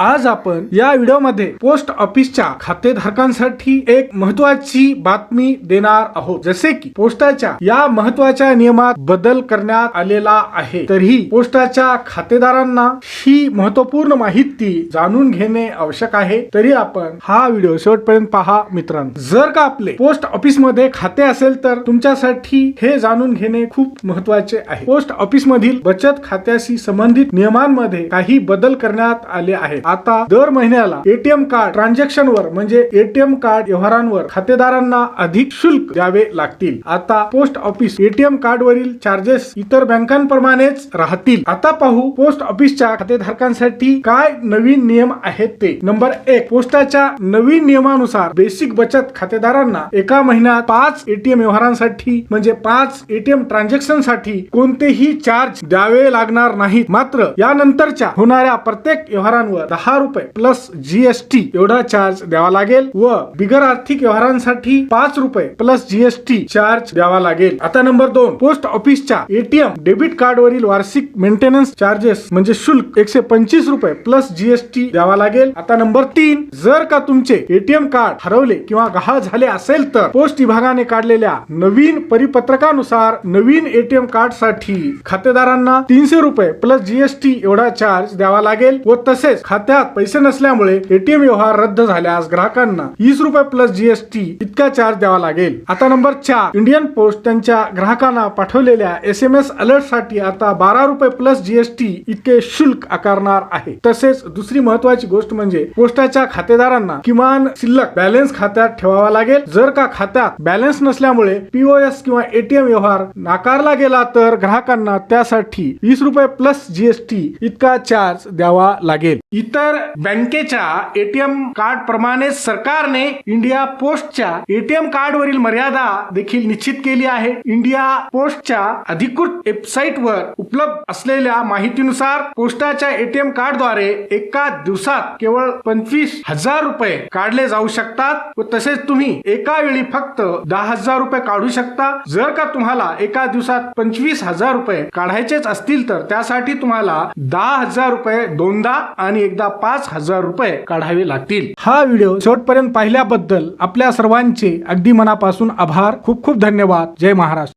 आज आपण या व्हिडिओमध्ये पोस्ट ऑफिसच्या खातेधारकांसाठी एक महत्वाची बातमी देणार आहोत. जसे की पोस्टाच्या या महत्त्वाच्या नियमात बदल करण्यात आलेला आहे. तरीही पोस्टाच्या खातेदारांना ही महत्त्वपूर्ण माहिती जाणून घेणे आवश्यक आहे. तरी आपण हा व्हिडिओ शेवटपर्यंत पहा मित्रांनो. जर का आपले पोस्ट ऑफिसमध्ये खाते असेल तर तुमच्यासाठी हे जाणून घेणे खूप महत्त्वाचे आहे. पोस्ट ऑफिस मधील बचत खात्याशी संबंधित नियमांमध्ये काही बदल करण्यात आले आहेत. आता दर महिन्याला एटीएम कार्ड ट्रान्झॅक्शन वर म्हणजे एटीएम कार्ड व्यवहारांवर खातेदारांना अधिक शुल्क द्यावे लागतील. आता पोस्ट ऑफिस एटीएम कार्ड वरील चार्जेस इतर बँकांप्रमाणेच राहतील. आता पाहू पोस्ट ऑफिसच्या खातेधारकांसाठी काय नवीन नियम आहेत ते. नंबर एक पोस्टाच्या नवीन नियमानुसार बेसिक बचत खातेदारांना एका महिन्यात पाच एटीएम व्यवहारांसाठी म्हणजे पाच एटीएम ट्रान्झॅक्शनसाठी कोणतेही चार्ज द्यावे लागणार नाहीत. मात्र यानंतरच्या होणाऱ्या प्रत्येक व्यवहारांवर दहा रुपये प्लस जीएसटी एवढा चार्ज द्यावा लागेल व बिगर आर्थिक व्यवहारांसाठी पाच रुपये प्लस जीएसटी चार्ज द्यावा लागेल. आता नंबर दोन पोस्ट ऑफिसच्या एटीएम डेबिट कार्ड वरील वार्षिक मेंटेनन्स चार्जेस म्हणजे शुल्क एकशे पंचवीस रुपये प्लस जीएसटी द्यावा लागेल. आता नंबर तीन जर का तुमचे एटीएम कार्ड हरवले किंवा गहाळ झाले असेल तर पोस्ट विभागाने काढलेल्या नवीन परिपत्रकानुसार नवीन एटीएम कार्डसाठी खातेदारांना तीनशे रुपये प्लस जीएसटी एवढा चार्ज द्यावा लागेल व तसेच खात्यात पैसे नसल्यामुळे एटीएम व्यवहार रद्द झाल्यास ग्राहकांना वीस रुपये प्लस जीएसटी इतका चार्ज द्यावा लागेल. आता नंबर चार इंडियन पोस्ट त्यांच्या ग्राहकांना पाठवलेल्या एस एम एस अलर्टसाठी आता बारा रुपये प्लस जीएसटी इतके शुल्क आकारणार आहे. तसेच दुसरी महत्वाची गोष्ट म्हणजे पोस्टाच्या खातेदारांना किमान शिल्लक बॅलन्स खात्यात ठेवावा लागेल. जर का खात्यात बॅलन्स नसल्यामुळे पीओएस किंवा एटीएम व्यवहार नाकारला गेला तर ग्राहकांना त्यासाठी वीस रुपये प्लस जीएसटी इतका चार्ज द्यावा लागेल. इतर बँकेच्या एटीएम कार्ड प्रमाणे सरकारने इंडिया पोस्टच्या एटीएम कार्ड वरील मर्यादा देखील निश्चित केली आहे. इंडिया पोस्टच्या अधिकृत वेबसाईट वर उपलब्ध असलेल्या माहितीनुसार पोस्टाच्या एटीएम कार्डद्वारे एका दिवसात केवळ पंचवीस हजार रुपये काढले जाऊ शकतात व तसेच तुम्ही एका वेळी फक्त दहा हजार रुपये काढू शकता. जर का तुम्हाला एका दिवसात पंचवीस हजार रुपये काढायचेच असतील तर त्यासाठी तुम्हाला दहा हजार रुपये दोनदा आणि एकदा पाच हजार रुपये काढावे लागतील. हा व्हिडिओ शेवटपर्यंत पाहिल्याबद्दल आपल्या सर्वांचे अगदी मनापासून आभार. खूप खूप धन्यवाद. जय महाराष्ट्र.